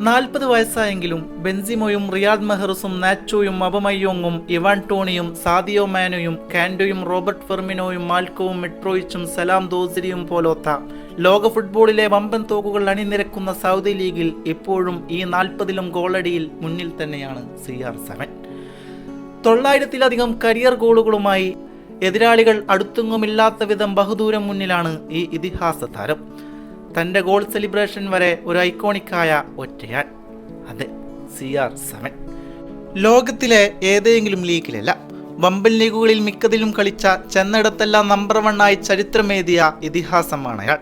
നാൽപ്പത് വയസ്സായെങ്കിലും ബെൻസിമോയും റിയാദ് മെഹ്റസും നാച്ചോയും അബമയ്യോങ്ങും ഇവാൻ ടോണിയും സാദിയോ മാനോയും കാൻഡോയും റോബർട്ട് ഫെർമിനോയും മാൽക്കോവും മെട്രോയിച്ചും സലാം ദോസിരിയും പോലോത്ത ലോക ഫുട്ബോളിലെ വമ്പൻ തോക്കുകൾ അണിനിരക്കുന്ന സൗദി ലീഗിൽ ഇപ്പോഴും ഈ നാൽപ്പതിലും ഗോളടിയിൽ മുന്നിൽ തന്നെയാണ് സി ആർ സെവൻ. തൊള്ളായിരത്തിലധികം കരിയർ ഗോളുകളുമായി എതിരാളികൾ അടുത്തെങ്ങുമില്ലാത്ത വിധം ബഹുദൂരം മുന്നിലാണ് ഈ ഇതിഹാസ താരം. തന്റെ ഗോൾ സെലിബ്രേഷൻ വരെ ഒരു ഐക്കോണിക്കായ ഒറ്റയാൻ അതെ സി ആർ സെവൻ ലോകത്തിലെ ഏതെങ്കിലും ലീഗിലല്ല വമ്പൻ ലീഗുകളിൽ മിക്കതിലും കളിച്ച ചെന്നിടത്തെല്ലാം നമ്പർ വണ്ണായി ചരിത്രമേതിയ ഇതിഹാസമാണ് അയാൾ.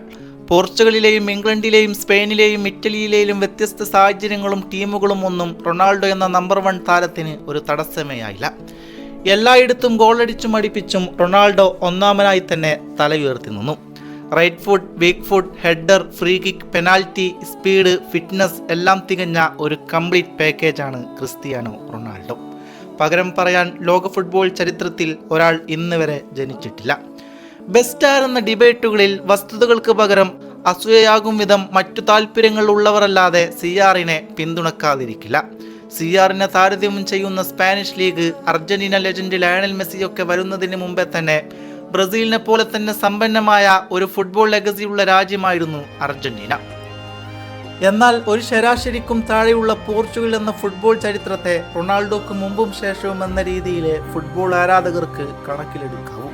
പോർച്ചുഗലിലെയും ഇംഗ്ലണ്ടിലെയും സ്പെയിനിലെയും ഇറ്റലിയിലെയും വ്യത്യസ്ത സാഹചര്യങ്ങളും ടീമുകളും ഒന്നും റൊണാൾഡോ എന്ന നമ്പർ വൺ താരത്തിന് ഒരു തടസ്സമേ ആയില്ല എല്ലായിടത്തും ഗോളടിച്ചും അടിപ്പിച്ചും റൊണാൾഡോ ഒന്നാമനായി തന്നെ തലയുയർത്തി നിന്നു. Right foot weak foot header free kick penalty speed fitness എല്ലാം തികഞ്ഞ ഒരു കംപ്ലീറ്റ് പാക്കേജാണ് ക്രിസ്ത്യാനോ റൊണാൾഡോ. പകരം പറയാൻ ലോക ഫുട്ബോൾ ചരിത്രത്തിൽ ഒരാൾ ഇന്ന് വരെ ജനിച്ചിട്ടില്ല. ബെസ്റ്റ് ആർ എന്ന ഡിബേറ്റുകളിൽ വസ്തുതകൾക്ക് പകരം അസൂയയാകും വിധം മറ്റു താല്പര്യങ്ങൾ ഉള്ളവരല്ലാതെ സി ആറിനെ പിന്തുണക്കാതിരിക്കില്ല. സി ആറിനെ താരതമ്യം ചെയ്യുന്ന Spanish league Argentina legend Lionel മെസ്സിയൊക്കെ വരുന്നതിന് മുമ്പേ തന്നെ ബ്രസീലിനെ പോലെ തന്നെ സമ്പന്നമായ ഒരു ഫുട്ബോൾ ലെഗസിയുള്ള രാജ്യമായിരുന്നു അർജന്റീന. എന്നാൽ ഒരു ശരാശരിക്കും താഴെയുള്ള പോർച്ചുഗൽ എന്ന ഫുട്ബോൾ ചരിത്രത്തെ റൊണാൾഡോക്ക് മുമ്പും ശേഷവും എന്ന രീതിയിലെ ഫുട്ബോൾ ആരാധകർക്ക് കണക്കിലെടുക്കാവൂ.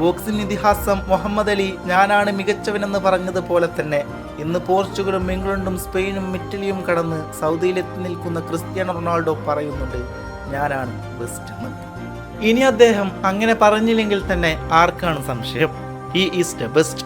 ബോക്സിംഗ് ഇതിഹാസം മുഹമ്മദ് അലി ഞാനാണ് മികച്ചവനെന്ന് പറഞ്ഞതുപോലെ തന്നെ ഇന്ന് പോർച്ചുഗലും ഇംഗ്ലണ്ടും സ്പെയിനും ഇറ്റലിയും കടന്ന് സൗദിയിലെത്തി നിൽക്കുന്ന ക്രിസ്ത്യാനോ റൊണാൾഡോ പറയുന്നുണ്ട് ഞാനാണ് ബെസ്റ്റ് എന്ന്. ഇനി അദ്ദേഹം അങ്ങനെ പറഞ്ഞില്ലെങ്കിൽ തന്നെ ആർക്കാണ് സംശയം? He is the best